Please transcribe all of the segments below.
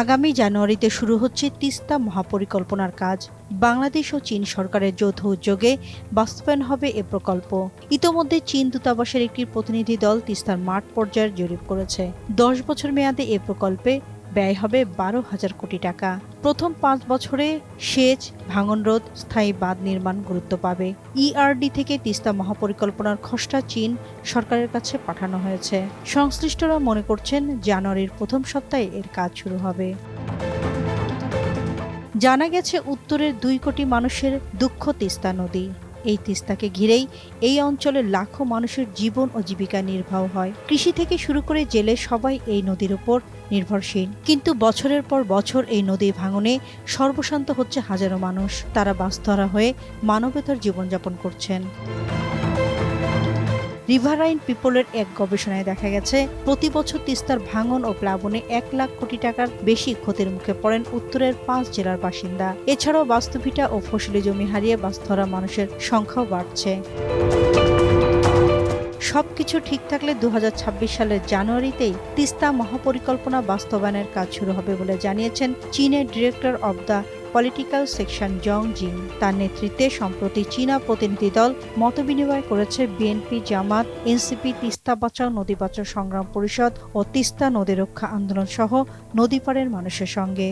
আগামী জানুয়ারিতে শুরু হচ্ছে তিস্তা মহাপরিকল্পনার কাজ। বাংলাদেশ ও চীন সরকারের যৌথ উদ্যোগে বাস্তবায়ন হবে এ প্রকল্প। ইতোমধ্যে চীন দূতাবাসের একটি প্রতিনিধি দল তিস্তার মাঠ পর্যায়ের জরিপ করেছে। দশ বছর মেয়াদে এ প্রকল্পে ব্যয় হবে বারো হাজার কোটি টাকা। প্রথম পাঁচ বছরে সেচ, ভাঙন রোধ, স্থায়ী বাঁধ নির্মাণ গুরুত্ব পাবে। ইআরডি থেকে তিস্তা মহাপরিকল্পনার খসড়া চীন সরকারের কাছে পাঠানো হয়েছে। সংশ্লিষ্টরা মনে করছেন জানুয়ারির প্রথম সপ্তাহে এর কাজ শুরু হবে। জানা গেছে, উত্তরের দুই কোটি মানুষের দুঃখ তিস্তা নদী। এই তিস্তাকে ঘিরেই এই অঞ্চলের লাখো মানুষের জীবন ও জীবিকা নির্বাহ হয়। কৃষি থেকে শুরু করে জেলে সবাই এই নদীর উপর নির্ভরশীল। কিন্তু বছরের পর বছর এই নদী ভাঙনে সর্বশান্ত হচ্ছে হাজারো মানুষ। তারা বাস্তরা হয়ে মানবতার জীবনযাপন করছেন। রিভারাইন পিপলের এক গবেষণায় দেখা গেছে, প্রতি বছর তিস্তার ভাঙন ও প্লাবনে এক লাখ কোটি টাকার বেশি ক্ষতির মুখে পড়েন উত্তরের পাঁচ জেলার বাসিন্দা। এছাড়াও বাস্তুভিটা ও ফসলি জমি হারিয়ে বাস্তরা মানুষের সংখ্যাও বাড়ছে। সবকিছু ঠিক থাকলে দু হাজার ছাব্বিশ সালের জানুয়ারিতেই তিস্তা মহাপরিকল্পনা বাস্তবায়নের কাজ শুরু হবে বলে জানিয়েছেন চীনের director of the political section জং জিং তার নেতৃত্বে সম্প্রতি চীনা প্রতিনিধি দল মতবিনিময় করেছে বিএনপি জামাত এনসিপি তিস্তা বাঁচাও, নদী বাঁচাও সংগ্রাম পরিষদ ও তিস্তা নদী রক্ষা আন্দোলন সহ নদীপাড়ের মানুষের সঙ্গে।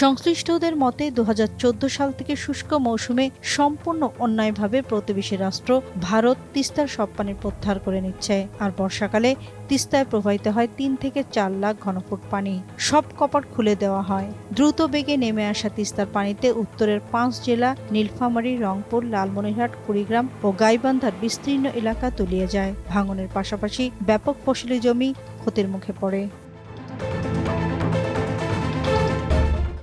সংশ্লিষ্টদের মতে দু হাজার চোদ্দ সাল থেকে শুষ্ক মৌসুমে সম্পূর্ণ অন্যায়ভাবে প্রতিবেশী রাষ্ট্র ভারত তিস্তার সব পানি প্রত্যাহার করে নিচ্ছে। আর বর্ষাকালে তিস্তায় প্রবাহিত হয় তিন থেকে চার লাখ ঘনফুট পানি। সব কপাট খুলে দেওয়া হয়। দ্রুত বেগে নেমে আসা তিস্তার পানিতে উত্তরের পাঁচ জেলা নীলফামারী, রংপুর, লালমনিরহাট, কুড়িগ্রাম ও গাইবান্ধার বিস্তীর্ণ এলাকা তলিয়ে যায়। ভাঙনের পাশাপাশি ব্যাপক ফসলি জমি ক্ষতির মুখে পড়ে।